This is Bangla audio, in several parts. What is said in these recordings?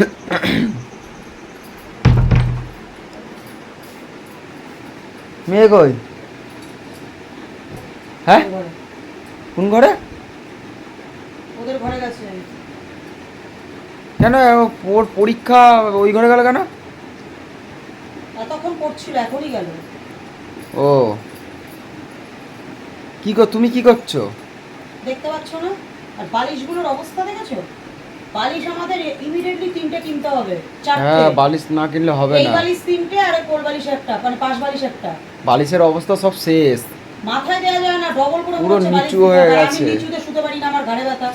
মেয়ে কই? হ্যাঁ। কোন ঘরে? ওদের ঘরে গেছে। কেন ওর পরীক্ষা ওই ঘরে গেল কেন? এতক্ষণ পড়ছিল এখনই গেল। ও। কি কর তুমি কি করছ? দেখতে পাচ্ছ না? আর বালিশগুলোর অবস্থা দেখেছ? বালিশ আমাদের ইমিডিয়েটলি তিনটে কিনতে হবে হ্যাঁ বালিশ না কিনলে হবে এই বালিশ তিনটে আর কোল বালিশ একটা মানে পাশ বালিশ একটা। বালিশের অবস্থা সব শেষ। মাথায় দেওয়া যায় না ডবল করে পুরো নিচু হয়ে গেছে। আমি নিচুতে শুতে পারি না আমার ঘাড়ে ব্যথা।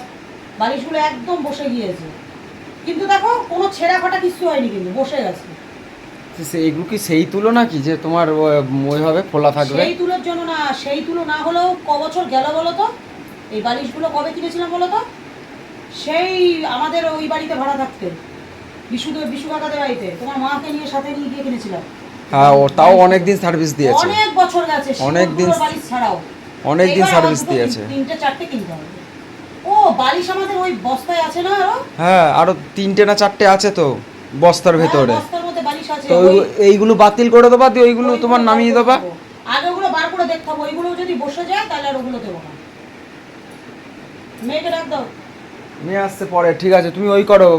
বালিশগুলো একদম বসে গিয়েছে। কিন্তু দেখো কোনো ছেঁড়া ফাটা কিছু হয়নি কিন্তু বসে গেছে। এগুলো কি সেই তুলো নাকি যে তোমার ওইভাবে খোলা থাকবে? সেই তুলোর জন্য না সেই তুলো না হলেও ক বছর গেল বলো তো? এই বালিশগুলো কবে কিনেছিলাম বলো তো? সেই আমাদের ওই বাড়িতে ভাড়া থাকতে বিশু বিশু কাকাদের বাড়িতে তোমার মাকে নিয়ে সাথে নিয়ে গিয়ে কিনেছিলাম। হ্যাঁ ও তাও অনেক দিন সার্ভিস দিয়েছে। অনেক বছর গেছে অনেক দিন- বালিশ ছাড়াও। অনেক দিন সার্ভিস দিয়েছে। তিনটে চারটে কিনতে হবে। ও বালিশ আমাদের ওই বস্তায় আছে না আরও? হ্যাঁ আরও তিনটে না চারটে আছে তো বস্তার ভেতরে। হ্যাঁ, বস্তার মধ্যে বালিশ আছে। তো ওই- এইগুলো বাতিল করে দেবা দিয়ে ওইগুলো তোমার নামিয়ে দেবা। আগে ওগুলো বার করে দেখতে হবে। ওইগুলো যদি বসে যায় তাহলে আর ওগুলো দেবো না। মেয়েকে রাখ দাও। নিয়ে আসতে পরে ঠিক আছে তুমি ওই করো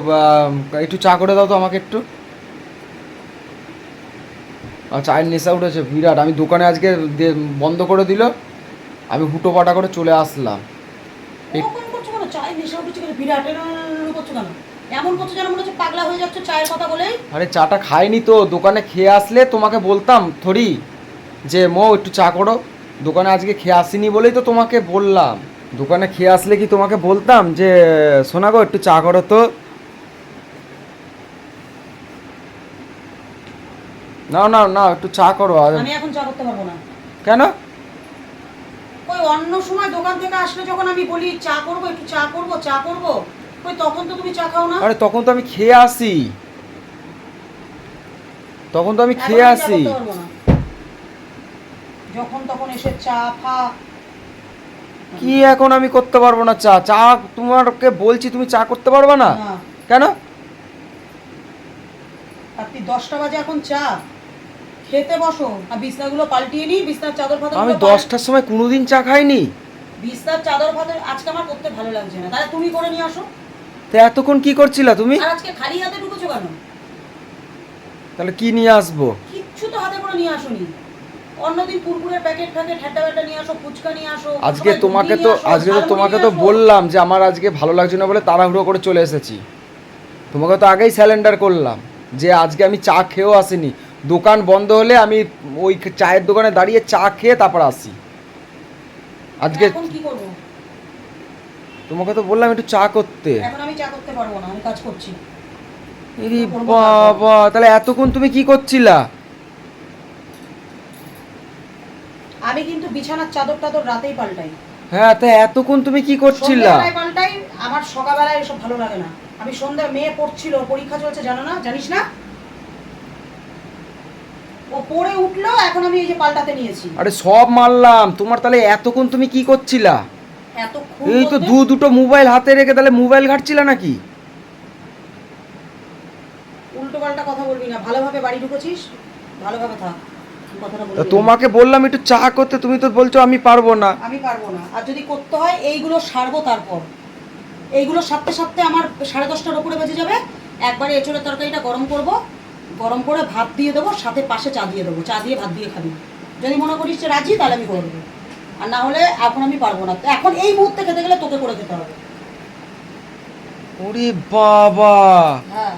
একটু চা করে দাও তো আমাকে একটু। চায়ের নেশা উঠেছে বিরাট। আমি দোকানে আজকে বন্ধ করে দিল আমি হুটো পাটা করে চলে আসলাম। আরে চাটা খাইনি তো দোকানে খেয়ে আসলে তোমাকে বলতাম থরি যে মো একটু চা করো। দোকানে আজকে খেয়ে আসিনি বলেই তো তোমাকে বললাম। দোকানে খেয়ে আসলে কি তোমাকে বলতাম যে শোনা গো একটু চা করো তো। না না না একটু চা করো আমি এখন চা করতে পারব না। কেন? ওই অন্য সময় দোকান থেকে আসলে যখন আমি বলি চা করব একটু চা করব চা করব ওই তখন তো তুমি চা খাও না। আরে তখন তো আমি খেয়ে আসি। তখন তো আমি খেয়ে আসি। যখন তখন এসে চা ফা কি এখন আমি করতে পারব না? চা চা তোমাকে বলছি তুমি চা করতে পারবে না? না। কেন? রাত্রি দশটা বাজে এখন চা। খেতে বসো। আর বিছনাগুলো পাল্টিয়ে নিই বিছনার চাদর ফাদর আমি দশটার সময় কোনোদিন চা খাইনি। বিছনার চাদর ফাদর আজকে আমার করতে ভালো লাগছে না। তাহলে তুমি করে নিয়ে আসো। তো এতক্ষণ কি করছিলা তুমি? আর আজকে খালি হাতে ঢুকেছো কেন? তাহলে কি নিয়ে আসব? কিচ্ছু তো হাতে করে নিয়ে আসোনি। অন্যদিন কুরকুরের প্যাকেট প্যাকেট ঠাট্টা ব্যাটা নিয়ে আসো ফুচকা নিয়ে আসো আজকে তোমাকে তো আজকে তো তোমাকে তো বললাম যে আমার আজকে ভালো লাগছে না বলে তাড়াহুড়ো করে চলে এসেছি। তোমাকে তো আগেই স্যালেন্ডার করলাম যে আজকে আমি চা খেয়েও আসিনি। দোকান বন্ধ হলে আমি ওই চায়ের দোকানে দাঁড়িয়ে চা খেয়ে তারপর আসি। আজকে কি করব? তোমাকে তো বললাম একটু চা করতে। এখন আমি চা করতে পারব না আমি কাজ করছি। বাবা তাহলে এতক্ষণ তুমি কি করছিলা আমি কিন্তু বিছানার চাদর টাদর রাতেই পাল্টাই। হ্যাঁ তা এতক্ষণ তুমি কি করছিলা? সন্ধ্যাবেলায় পাল্টাই আমার সকালবেলায় এসব ভালো লাগে না। আমি সন্ধ্যা মেয়ে পড়ছিল পরীক্ষা চলছে জানো না? জানিস না? ও পড়ে উঠল এখন আমি এই যে পাল্টাতে নিয়েছি। আরে সব মারলাম তোমার তাহলে এতক্ষণ তুমি কি করছিলা? এত খুব এই তো দু দুটো মোবাইল হাতে রেখে তাহলে মোবাইল ঘাটছিলা নাকি? উল্টো পাল্টা কথা বলবি না। ভালোভাবে বাড়ি ঢুকেছিস? ভালোভাবে থাক। তোমাকে বললাম একটু চা করতে তুমি তো বলছো আমি পারব না। আমি পারব না। আর যদি করতে হয় এইগুলো সারবো তারপর। এইগুলো সারতে সারতে আমার সাড়ে দশটার উপরে বেজে যাবে। একবারে এঁচড়ের তরকারিটা গরম করব গরম করে ভাত দিয়ে দেবো সাথে পাশে চা দিয়ে দেবো। চা দিয়ে ভাত দিয়ে খাবি। যদি মনে করিস যে রাজি তাহলে আমি করে দেবো। আর না হলে এখন আমি পারব না। তো এখন এই মুহূর্তে খেতে গেলে তোকে করে খেতে হবে। ওরে বাবা! হ্যাঁ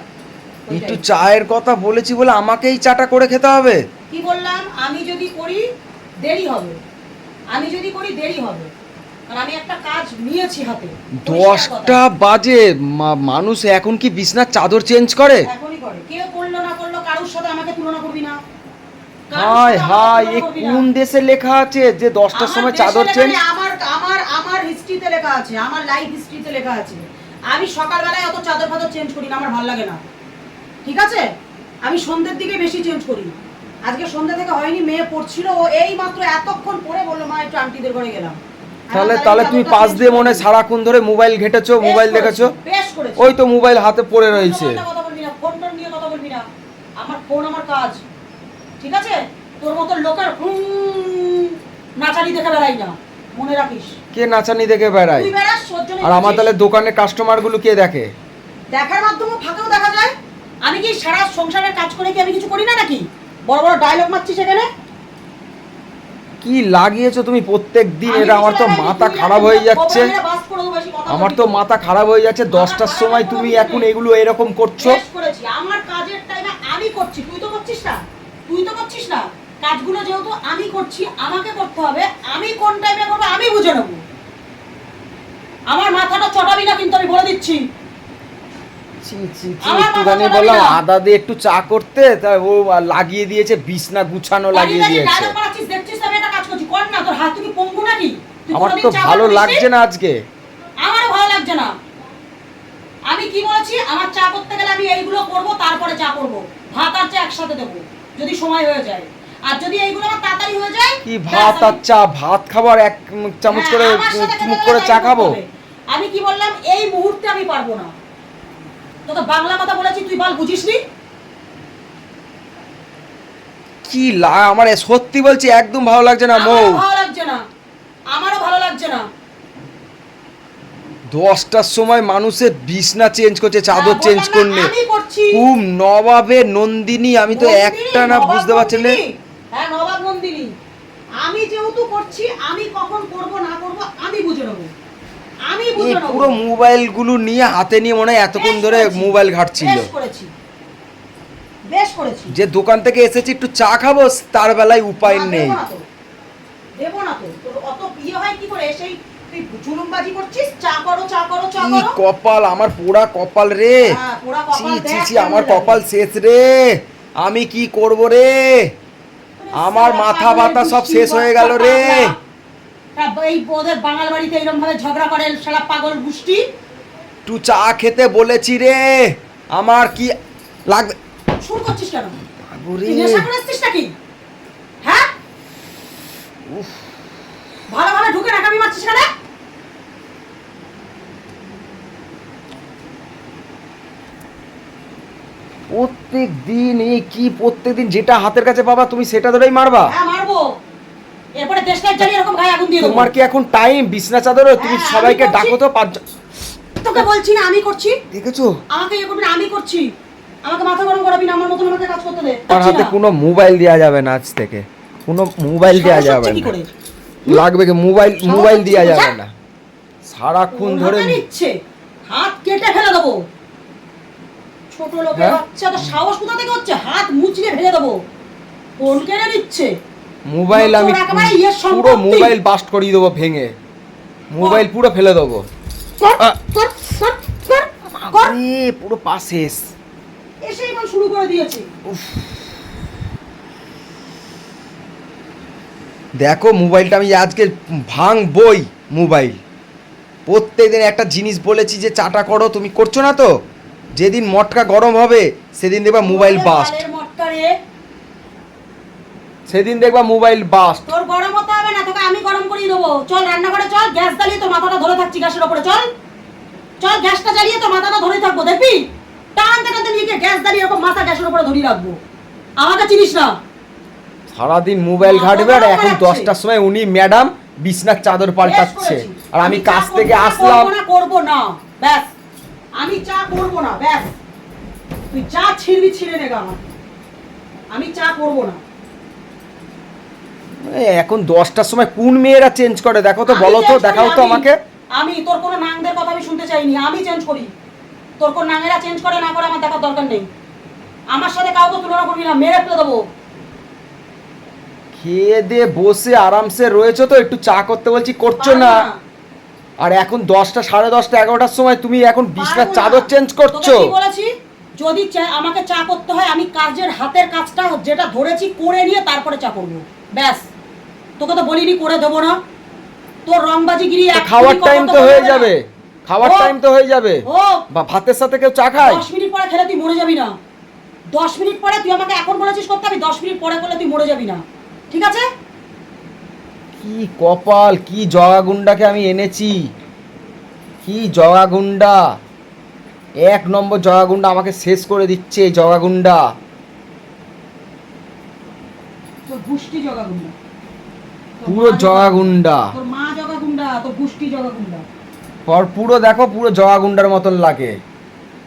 একটু চায়ের কথা বলেছি বলে আমাকেই চাটা করে খেতে হবে? কি বললাম? আমি যদি করি দেরি হবে। আমি যদি করি দেরি হবে। আমি একটা কাজ নিয়েছি হাতে। দশটা বাজে। মানুষ এখন কি বিছনার চাদর চেঞ্জ করে? এখনই করে। কেউ করল না করল কারোর সাথে আমাকে তুলনা করবি না। কারোর হাই সাথে আমাকে হাই তুলনা এ কোন দেশে লেখা আছে যে দশটার সময় চাদর চেঞ্জ? আমার আমার আমার হিস্ট্রিতে লেখা আছে আমার লাইফ হিস্ট্রিতে লেখা আছে। আমি সকালবেলায় অত চাদর ফাদর চেঞ্জ করি না আমার ভালো লাগে না। ঠিক আছে? আমি সন্ধ্যের দিকে বেশি চেঞ্জ করি আজকে সন্ধ্যা থেকে হয়নি মেয়ে পড়ছিল ও এই মাত্র এতক্ষণ পরে বলল মা একটু আন্টিদের ঘরে গেলাম। তাহলে তাহলে তুমি পাশ দিয়ে মনে হয়। সারাক্ষণ ধরে মোবাইল ঘেটেছো মোবাইল দেখেছ? ওই তো মোবাইল হাতে পড়ে রয়েছে। উল্টোপাল্টা কথা বলবি না ফোন আমার কাজ। ঠিক আছে? তোর মতো লোকের নাচারি দেখে বেড়াই না। মনে রাখিস। কে নাচানি দেখে বেড়ায়? আর আমার তাহলে দোকানের কাস্টমারগুলো কে দেখে? দেখার মাধ্যমে ফাঁকেও দেখা যায়। আমি কি সারা সংসারের কাজ করে কি আমি কিছু করি না নাকি? বড় বড় ডায়লগ মারছি সেখানে কি লাগিয়েছো তুমি প্রত্যেক দিন? এটা আমার তো মাথা খারাপ হয়ে যাচ্ছে। আমার তো মাথা খারাপ হয়ে যাচ্ছে। দশটার সময় তুমি এখন এগুলো এরকম করছ। আমার কাজের টাইমে আমি করছি। তুই তো করছিস না। তুই তো করছিস না। কাজগুলো যেহেতু আমি করছি আমাকে করতে হবে। আমি কোন টাইমে করব আমি বুঝে নেব। আমার মাথাটা চটাবি না কিন্তু আমি বলে দিচ্ছি। একটুখানি বললাম আদা দিয়ে একটু চা করতে তা ও লাগিয়ে দিয়েছে বিছনা গুছানো লাগিয়ে দিয়েছে। আমার তো ভালো লাগছে না আজকে। আমারও ভালো লাগছে না। আমি কি বলেছি আমার চা করতে গেলে আমি এইগুলো করব তারপরে চা করব। ভাত আর চা একসাথে দেবো যদি সময় হয়ে যায়। আর যদি এইগুলো আমার তাড়াতাড়ি হয়ে যায় কি ভাত আর চা? ভাত খাবার এক চামচ হ্যাঁ, করে গেলে করে চা খাব? আমি কি বললাম এই মুহূর্তে আমি পারব না। তো বাংলা কথা বলেছি তুই বল বুঝিসনি? কি লা আমার সত্যি বলছি একদম ভালো লাগছে না মৌ। ভালো লাগছে না। আমারও ভালো লাগছে না। দশটার সময় মানুষের বিছনা চেঞ্জ করছে চাদর হ্যাঁ, চেঞ্জ করলে। আমি খুব নবাবে নন্দিনী আমি তো একটা না বুঝতে পারছি না। হ্যাঁ নবাব নন্দিনী। আমি যেহেতু করছি আমি কখন করব না করব আমি বুঝে নেব। এই পুরো মোবাইলগুলো নিয়ে হাতে নিয়ে মনে হয় এতক্ষণ ধরে মোবাইল ঘাটছিল। বেশ করেছি। যে দোকান থেকে এসেছি একটু চা খাব তার বেলায় উপায় নেই। দেবো না তো। অত ইয়ে হয় কি করে? কপাল আমার পোড়া কপাল রে। হ্যাঁ, আমার কপাল শেষ রে। আমি কি করব রে? আমার মাথা ব্যথা সব শেষ হয়ে গেল রে। এই ওদের বাঙাল বাড়িতে এরকম ভাবে ঝগড়া করে সারা পাগল গোষ্ঠী? একটু চা খেতে বলেছি রে। আমার কি লাগবে? শুরু করছিস কেন? বাবুরে। নেশা করে নাকি? হ্যাঁ? ভালো ভালো ঢুকে নাকামি মারছিস কেন? প্রত্যেক দিন কি প্রত্যেক দিন যেটা হাতের কাছে পাবা তুমি সেটা ধরেই মারবা। হ্যাঁ মারবো। এরপরে দেশটাই চালিয়ে এরকম গায়ে আগুন দিয়ে দেবো। তোমার কি এখন টাইম বিছনা চাদরে তুমি হ্যাঁ, সবাইকে ডাকো তো পাঁচজন তোকে বলছি না আমি করছি। দেখেছ? আমাকে ইয়ে করবি না আমি করছি। আমাকে মাথা গরম করাবি না আমার মতন আমাকে কাজ করতে দে। পারছি হাতে কোনো মোবাইল দেওয়া যাবে না আজ থেকে। কোনো মোবাইল দেওয়া যাবে না। লাগবে কি মোবাইল সাহস মোবাইল হচ্ছে দেওয়া কি যাবে? না। সারাক্ষণ ওর ধরে নিচ্ছে হাত কেটে ফেলে দেবো। ছোট লোকের হ্যাঁ? বাচ্চা তো সাহস কোথা থেকে হচ্ছে? হাত মুচড়ে ফেলে দেবো। ফোন কেড়ে নিচ্ছে। মোবাইল আমি ইয়ের পুরো মোবাইল বাস্ট করিয়ে দেবো ভেঙে। মোবাইল পুরো ফেলে দেবো। পুরো এসেই শুরু করে দিয়েছি। দেখো মোবাইলটা আমি আজকে ভাঙ বই মোবাইল। প্রত্যেকদিন একটা জিনিস বলেছি যে চাটা করো তুমি করছ না তো? যেদিন মটকা গরম হবে সেদিন দেখবা মোবাইল বাস্ট সেদিন দেখবা মোবাইল বাস্ট। তোর গরম হতে হবে না তোকে আমি গরম করিয়ে দেবো। চল রান্না রান্নাঘরে চল গ্যাস জ্বালিয়ে তোর মাথাটা ধরে থাকছি গ্যাসের ওপরে চল। চল গ্যাসটা জ্বালিয়ে তোর মাথাটা ধরে থাকব দেখবি? টানতে টানতে গিয়ে গ্যাস জ্বালিয়ে এরকম মাথা গ্যাসের উপরে ধরিয়ে রাখব। আমাকে চিনিস না। সারাদিন মোবাইল ঘাটবে আর এখন। দশটার সময় উনি ম্যাডাম বিছনার চাদর পাল্টাচ্ছে। আর আমি কাজ থেকে আসলাম। করব না করব না। ব্যাস। আমি চা করব না ব্যাস। তুই চা ছিঁড়বি ছিঁড়ে নেগা আমার আমি চা করব না। এখন দশটার সময় কোন মেয়েরা চেঞ্জ করে? দেখো তো বলো তো দেখাও তো আমাকে। আমি তোর কোনো নাংদের কথা আমি শুনতে চাইনি আমি চেঞ্জ করি। তোর কোন নাঙেরা চেঞ্জ করে না করে আমার দেখার দরকার নেই। আমার সাথে কাউকে তুলনা করবি না মেরে ফেলে দেবো। খেয়ে দিয়ে বসে আরামসে রয়েছো তো একটু চা করতে বলছি করছ না? আর এখন দশটা সাড়ে দশটা এগারোটার সময় তুমি এখন বিছনার চাদর চেঞ্জ করছ? বলেছি? যদি আমাকে চা করতে হয় আমি কাজের হাতের কাজটা যেটা ধরেছি করে নিয়ে তারপরে চা করব। ব্যাস। তোকে তো বলিনি করে দেবো না। তোর রংবাজি গিরি তো খাওয়ার টাইম তো হয়ে যাবে। খাওয়ার টাইম তো হয়ে যাবে। বা ভাতের সাথে কেউ চা খায়? দশ মিনিট পরে খেলে তুই মরে যাবি না। দশ মিনিট পরে তুই আমাকে এখন বলেছিস করতে আমি দশ মিনিট পরে করলে তুই মরে যাবি না। ঠিক আছে? কি কপাল কি জগাগুন্ডাকে আমি এনেছি। কি জগাগুন্ডা এক নম্বর জগাগুন্ডা আমাকে শেষ করে দিচ্ছে জগাগুন্ডা গুষ্টি জগাগুন্ডা পুরো জগাগুন্ডা। তোর মা জগাগুন্ডা তোর গুষ্টি জগাগুন্ডা। পর পুরো দেখো পুরো জগাগুন্ডার মতন লাগে।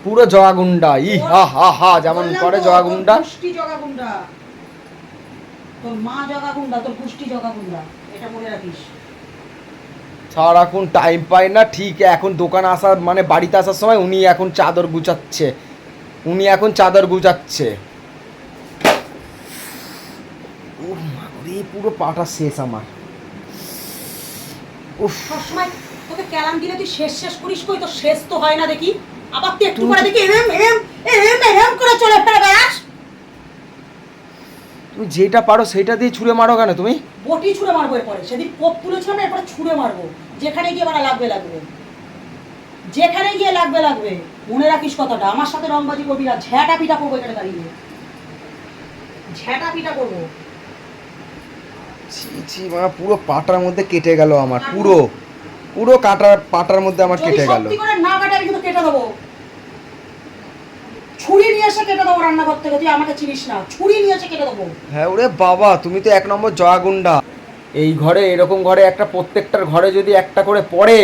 পুরো জগাগুন্ডা ই হা হা হা যেমন করে জগাগুন্ডা। গুষ্টি জগাগুন্ডা। তোর মা জগাগুন্ডা তোর গুষ্টি জগাগুন্ডা এটা মনে রাখিস। সারাক্ষণ টাইম পায় না ঠিক এখন দোকান আসার মানে বাড়িতে আসার সময় উনি এখন চাদর গুছাচ্ছে। উনি এখন চাদর গুছাচ্ছে উফ, মা গো, এই পুরো পাটা শেষ আমার। সবসময় তোকে ক্যালাম দিলে তুই শেষ শেষ করিস কই? তো শেষ তো হয় না দেখি। আবার তুই একটু করে দেখি এম এম এম এম করে চলে বেড়াস। তুমি যেটা পারো সেটা দিয়ে ছুঁড়ে মারো কেন তুমি? বটি ছুঁড়ে মারবো এরপরে। সেদিন কোপ তুলেছিলাম না এরপরে ছুঁড়ে মারবো। যেখানে গিয়ে মানে লাগবে লাগবে। যেখানে গিয়ে লাগবে লাগবে। মনে রাখিস কথাটা আমার সাথে রংবাজি করবি না ঝ্যাটা পিটা করব এখানে দাঁড়িয়ে। ঝ্যাটা পিটা করব। ছি ছি মা পুরো পাটার মধ্যে কেটে গেল আমার পুরো। পুরো কাটার পাটার মধ্যে আমার কেটে গেল। না কাটে আমি কিন্তু কেটে দেবো। ছুরি নিয়ে এসে কেটে দেবো রান্নাঘর থেকে তুই আমাকে চিনিস না। ছুরি নিয়ে এসে কেটে দেবো। হ্যাঁ ওরে বাবা তুমি তো এক নম্বর জয়াগুন্ডা। এই ঘরে এরকম ঘরে একটা প্রত্যেকটার ঘরে যদি একটা করে পড়ে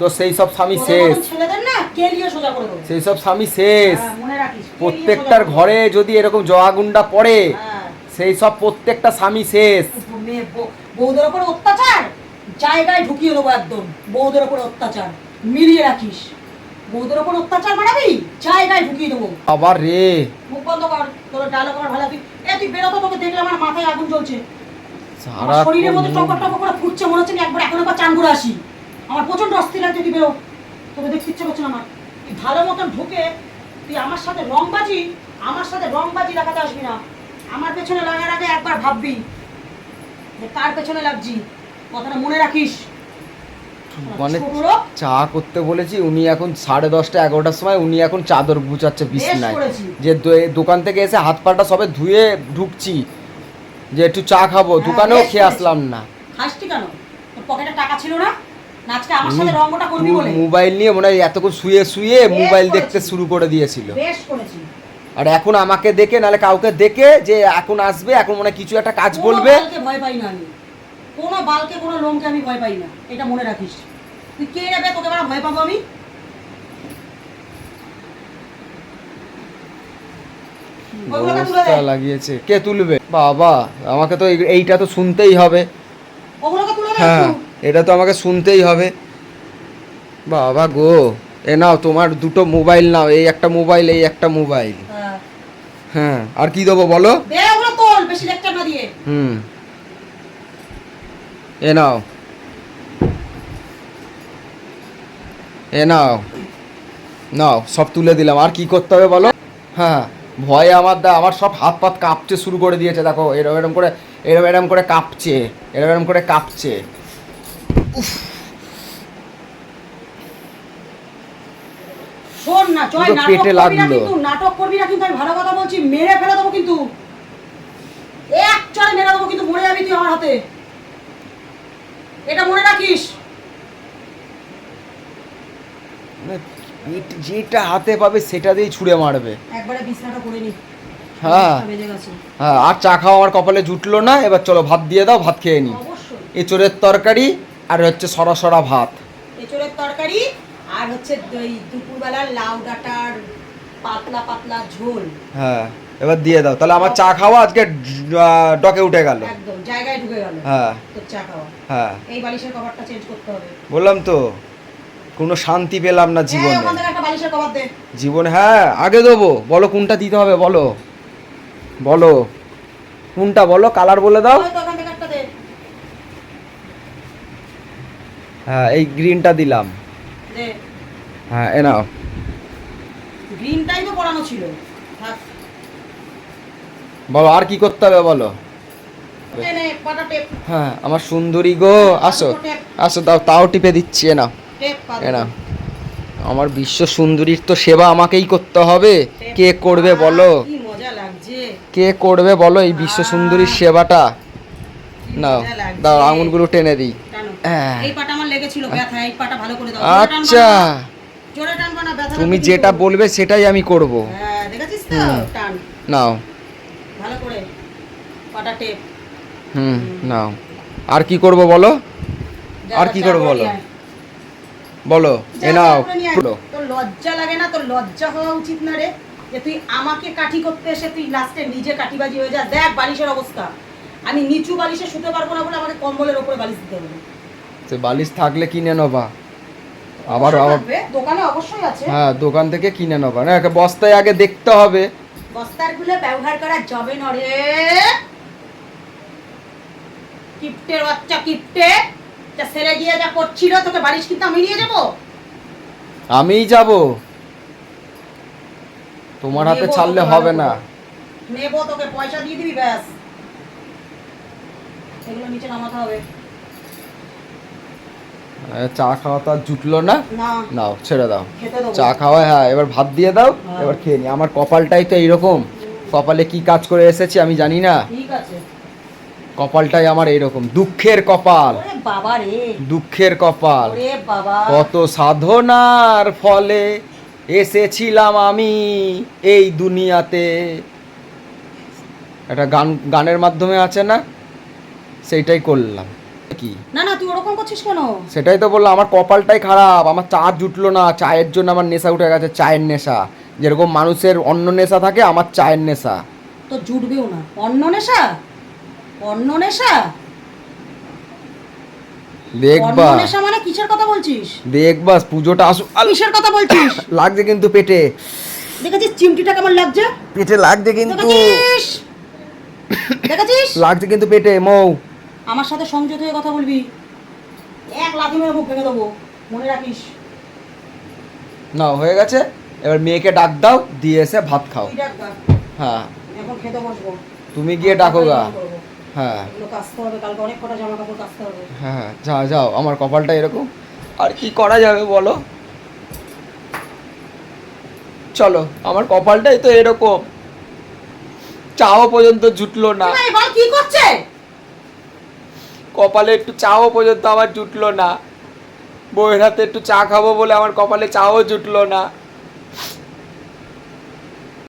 তো সেই সব স্বামী শেষ। মতন ছেলেদের না কেলিয়ে সোজা করে দেবো? সেই সব স্বামী শেষ। হ্যাঁ, মনে প্রত্যেকটার ঘরে যদি এরকম জয়াগুন্ডা পড়ে হ্যাঁ। সেই সব প্রত্যেকটা স্বামী শেষ। মেয়ে বউদের ওপরে অত্যাচার? জায়গায় ঢুকিয়ে দেবো একদম বউদের ওপরে অত্যাচার। মিলিয়ে রাখিস। বউদের ওপর অত্যাচার বাড়াবি জায়গায় ঢুকিয়ে দেবো। আবার রে। মুখ বন্ধ কর তোর ডায়লগ আমার ভালো তুই এ তুই বেরোতো তোকে দেখলে আমার মাথায় আগুন জ্বলছে। আমার শরীরের মধ্যে টপর টপর করে ফুটছে মনে হচ্ছে একবার এখন একবার চান করে আসি। আমার প্রচণ্ড অস্থির লাগছে তুই বেরো। তোকে দেখতে ইচ্ছে করছে না আমার। তুই ভালো মতন ঢুকে তুই আমার সাথে রংবাজি আমার সাথে রংবাজি লাগাতে আসবি না। আমার পেছনে লাগার আগে একবার ভাববি। যে কার পেছনে লাগছি? কথাটা মনে রাখিস। মানে চা করতে বলেছি উনি এখন সাড়ে দশটা এগারোটার সময় উনি এখন চাদর গুছাচ্ছে বিছনায়। যে দোকান থেকে এসে হাত পাটা সবে ধুয়ে ঢুকছি যে একটু চা খাব হ্যাঁ, দোকানেও খেয়ে আসলাম না। খাসটি কেন? তোর পকেটে টাকা ছিল না? না আজকে আমার সাথে রঙ্গটা করবি বলে? মোবাইল নিয়ে মনে হয় এতক্ষণ শুয়ে শুয়ে মোবাইল দেখতে শুরু করে দিয়েছিল। বেশ করেছি। আর এখন আমাকে দেখে নাহলে কাউকে দেখে যে এখন আসবে এখন মনে কিছু একটা কাজ বলবে। ভয় পাই না আমি। কোনো বালকে কোনো লোমকে আমি ভয় পাই না। এটা মনে রাখিস। তুই কে নেবে তোকে এবার ভয় পাবো আমি? লাগিয়েছে। কে তুলবে? বাবা আমাকে তো এই- এইটা তো শুনতেই হবে। হ্যাঁ এটা তো আমাকে শুনতেই হবে। বাবা গো এ নাও তোমার দুটো মোবাইল নাও এই একটা মোবাইল এই একটা মোবাইল। হ্যাঁ। আর কি দেবো বলো? বেশি না দিয়ে। হুম। এ নাও। এ নাও। নাও সব তুলে দিলাম। আর কি করতে হবে বলো? হ্যাঁ ভয়ে আমার দা আমার সব হাত পাত কাঁপতে শুরু করে দিয়েছে দেখো এরম এরম করে এরম এরম করে কাঁপছে এরম এরম করে কাঁপছে। শোন না জয় নাটক পেটে করবি না লাগল। কিন্তু নাটক করবি না কিন্তু আমি ভালো কথা বলছি মেরে ফেলে দেবো কিন্তু। এক চড়ে মেরে দেবো কিন্তু মরে যাবি তুই আমার হাতে। এটা মনে রাখিস? মানে যেটা হাতে পাবে সেটা দিয়েই ছুঁড়ে মারবে। একবারে বিছনাটা করে নি। হ্যাঁ। হ্যাঁ আর চা খাওয়া আমার কপালে জুটলো না এবার চলো ভাত দিয়ে দাও ভাত খেয়ে নি। এঁচড়ের তরকারি আর হচ্ছে সরা সরা ভাত। এঁচড়ের তরকারি আর হচ্ছে ওই দুপুরবেলার লাউ ডাঁটার পাতলা পাতলা ঝোল। হ্যাঁ এবার দিয়ে দাও। তাহলে আমার চা খাওয়া আজকে ডকে উঠে গেল। একদম জায়গায় ঢুকে গেল। হ্যাঁ। তোর চা খাওয়া। হ্যাঁ। এই বালিশের কভারটা চেঞ্জ করতে হবে। বললাম তো কোনো শান্তি পেলাম না জীবনে। জীবনে হ্যাঁ আগে দেবো। বলো কোনটা দিতে হবে বলো। বলো। কোনটা বলো কালার বলে দাও। হ্যাঁ এই গ্রিনটা দিলাম। দে। হ্যাঁ এ নাও। গ্রিনটাই তো পড়ানো ছিল। বলো আর কি করতে হবে বলো? হ্যাঁ আমার সুন্দরী গো আসো। আসো দাও তাও টিপে দিচ্ছি এ নাও। এ নাও। আমার বিশ্ব সুন্দরীর তো সেবা আমাকেই করতে হবে। কে করবে বলো? কি করবে বলো এই বিশ্ব সুন্দরীর সেবাটা? নাও দাও আঙুলগুলো টেনে দিই। হ্যাঁ। আচ্ছা। তুমি যেটা বলবে সেটাই আমি করব। হ্যাঁ দেখেছিস তো? টান। নাও। ভালো করে। টেপ। হুম নাও। আর কি করব বলো? আর কি করব বলো? বলো এ নাও। তোর লজ্জা লাগে না? তোর লজ্জা হওয়া উচিত না রে? যে তুই আমাকে কাঠি করতে এসে তুই লাস্টে নিজে কাঠিবাজি হয়ে যা দেখ বালিশের অবস্থা। আমি নিচু বালিশে শুতে পারব না বলে আমাকে কম্বলের ওপরে বালিশ দিতে হবে। বালিশ থাকলে কিনে নেবা। আবার আবার দোকানে অবশ্যই আছে। হ্যাঁ দোকান থেকে কিনে নেবা। না একে বস্তায় আগে দেখতে হবে। বস্তারগুলো ব্যবহার করা যাবে না রে। কিপ্টের বাচ্চা কিপ্টে। যা ছেড়ে গিয়ে যা করছিল তোকে বালিশ কিন্তু আমি নিয়ে যাব। আমিই যাব। তোমার হাতে ছাড়লে হবে না। নেব তোকে পয়সা দিয়ে দিবি ব্যাস। এগুলো নিচে নামাতে হবে। চা খাওয়া তো আর জুটলো না। নাও ছেড়ে দাও। চা খাওয়া হ্যাঁ এবার ভাত দিয়ে দাও হ্যাঁ। এবার খেয়ে নি আমার কপালটাই তো এইরকম। কপালে কি কাজ করে এসেছি আমি জানি না। কপালটাই আমার এইরকম। দুঃখের কপাল। দুঃখের কপাল। কত সাধনার ফলে এসেছিলাম আমি এই দুনিয়াতে। একটা গান গানের মাধ্যমে আছে না? সেইটাই করলাম। কি? না না তুই ওরকম করছিস কেন? সেটাই তো বললাম আমার কপালটাই খারাপ আমার চা জুটলো না চায়ের জন্য আমার নেশা উঠে গেছে চায়ের নেশা। যেরকম মানুষের অন্য নেশা থাকে আমার চায়ের নেশা। তো জুটবেও না। অন্ন নেশা? অন্ন নেশা? দেখবা নেশা মানে কিসের কথা বলছিস? দেখবা পুজোটা আসু কিসের কথা বলছিস? লাগছে কিন্তু পেটে। দেখেছিস চিমটিটা কেমন লাগছে? পেটে লাগছে কিন্তু দেখেছিস? দেখেছিস? লাগছে কিন্তু পেটে মৌ। আমার সাথে সংযত হয়ে কথা বলবি? এক লাথি মেরে মুখ ভেঙে দেবো। মনে রাখিস? না হয়ে গেছে। এবার মেয়েকে ডাক দাও দিয়ে এসে ভাত খাও। হ্যাঁ। এখন খেতে বসবো। তুমি গিয়ে ডাকো গা। হ্যাঁ। হবে হ্যাঁ যাও যাও। আমার কপালটা এরকম। আর কি করা যাবে বলো? চলো আমার কপালটাই তো এরকম। চাও পর্যন্ত জুটলো না। কি করছে? কপালে একটু চাও পর্যন্ত আমার জুটলো না। বইয়ের হাতে একটু চা খাব বলে আমার কপালে চাও জুটলো না।